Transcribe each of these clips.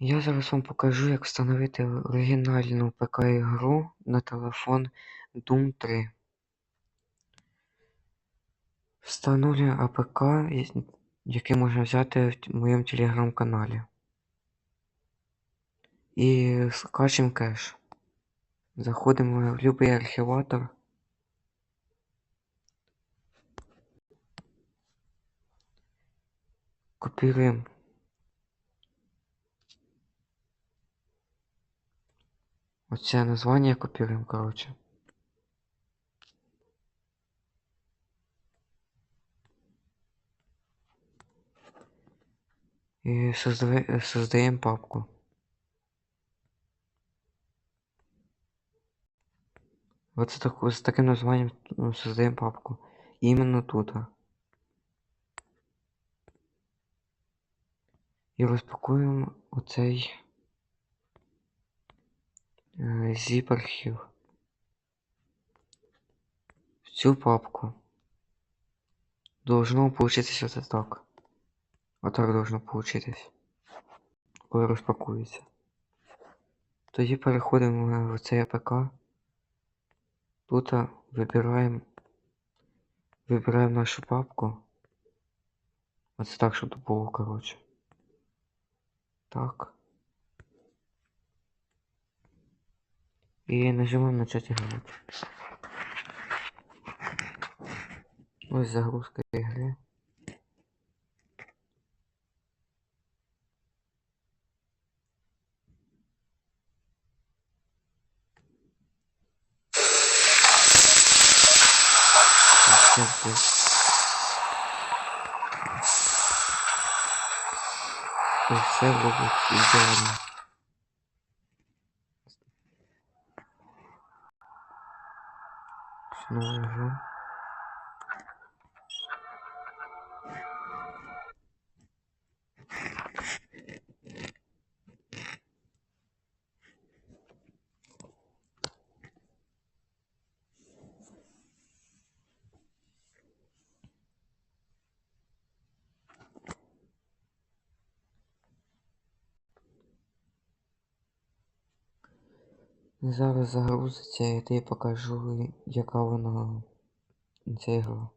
Я зараз вам покажу, як встановити оригінальну ПК-ігру на телефон Doom 3. Встановлюю АПК, який можна взяти в моєму телеграм-каналі. І скачемо кеш. Заходимо в будь-який архіватор. Копіруємо Оце название копируем, короче. И создаем, создаем папку. Вот с, с таким названием ну, создаем папку. Именно тут. І розпакуємо оцей zip архив в цю папку должно получиться вот так вот так должно получитись коли розпакується тоді переходимо в цей АПК тут вибираємо вибираємо нашу папку Ось так щоб було короче так И нажимаем начать играть. Ось загрузка игры. Сейчас все будет идеально. Угу. Зараз загрузиться і я покажу, яка вона ця ігра.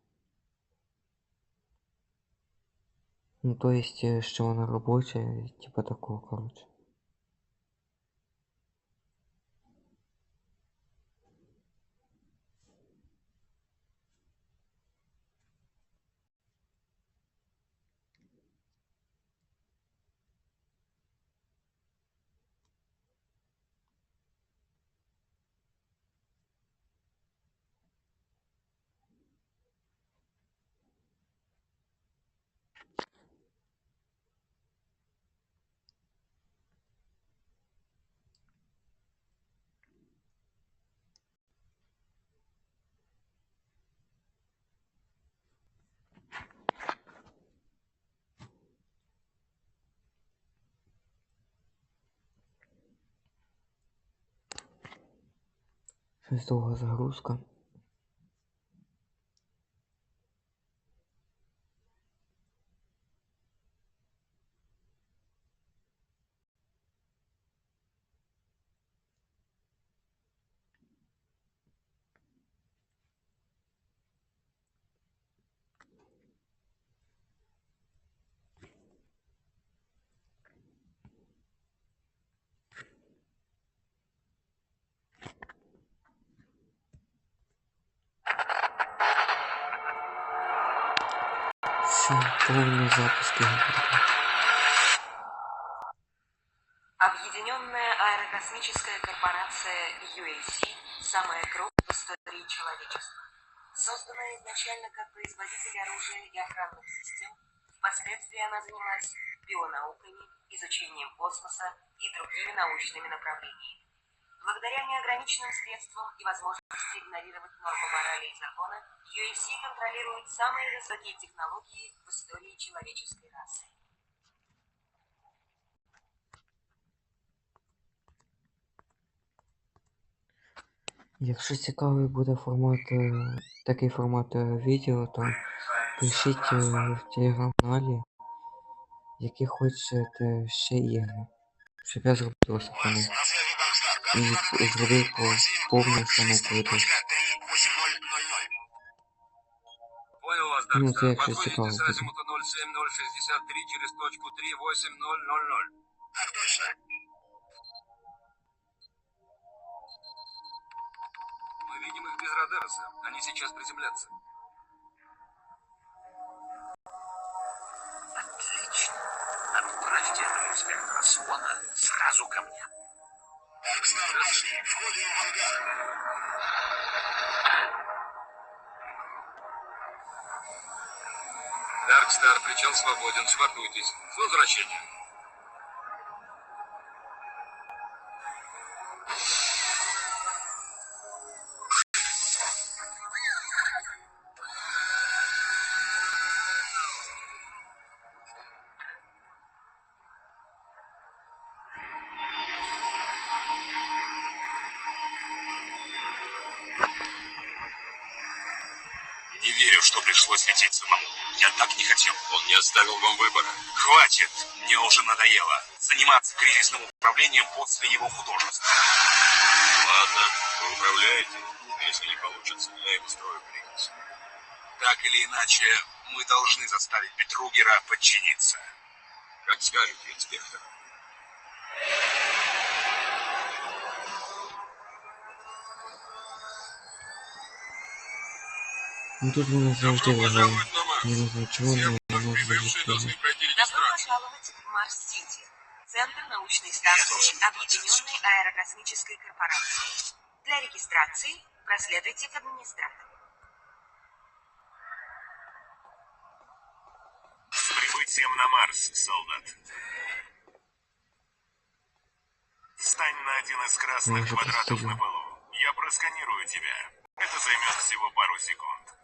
Ну то есть, що вона робоча, типа такого, короче. Щось довга загрузка. Полный запуск Объединенная аэрокосмическая корпорация UAC – самая крупная в истории человечества. Созданная изначально как производитель оружия и охранных систем, впоследствии она занималась бионауками, изучением космоса и другими научными направлениями. Благодаря неограниченным средствам и возможности игнорировать нормы морали и закона, UFC контролирует самые высокие технологии в истории человеческой расы. Якщо цікавий буде формат, такий формат відео, то пишіть в телеграм-каналі, які хочете ще ігри. щоб я зробив сохрану. І зробив по повну установку. Точка якусь. 38000. Понял вас, Ну, це якщо Подходите цікаво с буде. азимута 07063 через точку 38000. Так точно. Мы видим их без радара, сэр. Они сейчас приземлятся. Отлично. Отправьте этого инспектора Свона сразу ко мне. Банкстар пошли. Входим в ангар. Даркстар, причал свободен. Швартуйтесь. С возвращением. Не верю, что пришлось лететь самому. Я так не хотел. Он не оставил вам выбора. Хватит! Мне уже надоело заниматься кризисным управлением после его художества. Ладно, вы управляете. Если не получится, я им устрою кризис. Так или иначе, мы должны заставить Петругера подчиниться. Как скажете, инспектор. Ну тут мене завжди Добро вважали. пожаловать на Марс. Я не знаю, должны зайти. пройти Добро пожаловать в Марс-Сити, центр научной станции Объединенной аэрокосмической корпорации. Для регистрации проследуйте к администратору. С прибытием на Марс, солдат. Встань на один из красных уже квадратов на полу. Я просканирую тебя. Это займет всего пару секунд.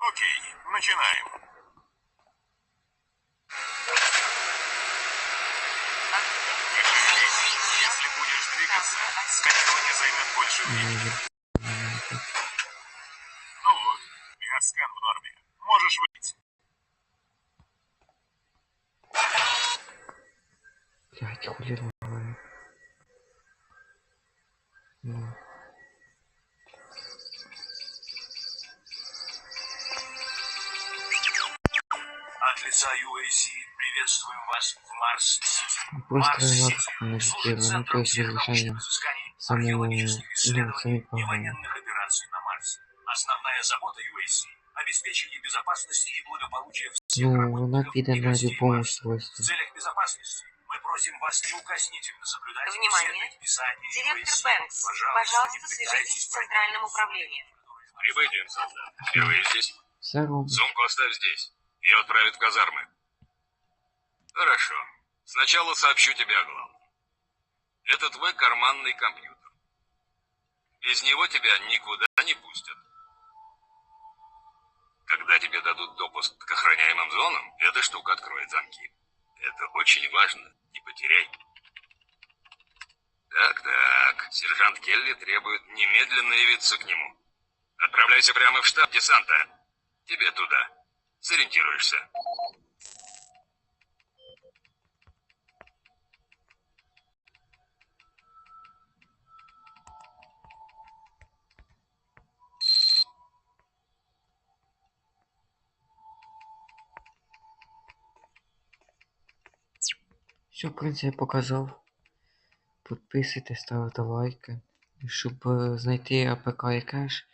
Окей, начинаем. Если будешь двигаться, сканирование займет больше времени. Ну вот, биоскан в норме. Можешь выйти. Блять, лагаю. Ну. Лица UAC приветствуем вас в Марс-Сити. Просто Марс-Сити служит ну, то центром всех научных изысканий, самому, археологических ну, исследований и военных операций на Марсе. Основная забота UAC – обеспечение безопасности и благополучия всех Ну, работников и на гостей Марса. В целях безопасности мы просим вас неукоснительно соблюдать Внимание! все предписания Директор UAC. Бэнкс, пожалуйста, не свяжитесь с центральным управлением. Прибытием, солдат. Впервые здесь. Сумку оставь здесь. Ее отправят в казармы. Хорошо. Сначала сообщу тебе о главном. Это твой карманный компьютер. Без него тебя никуда не пустят. Когда тебе дадут допуск к охраняемым зонам, эта штука откроет замки. Это очень важно. Не потеряй. Так-так. Сержант Келли требует немедленно явиться к нему. Отправляйся прямо в штаб десанта. Тебе туда. Сориентируешься. Що, в принципі, показав. Підписуйтесь, ставте лайки. Щоб е, знайти АПК і кеш,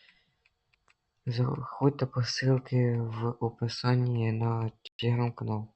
заходьте по ссылці в описанні на телеграм-канал.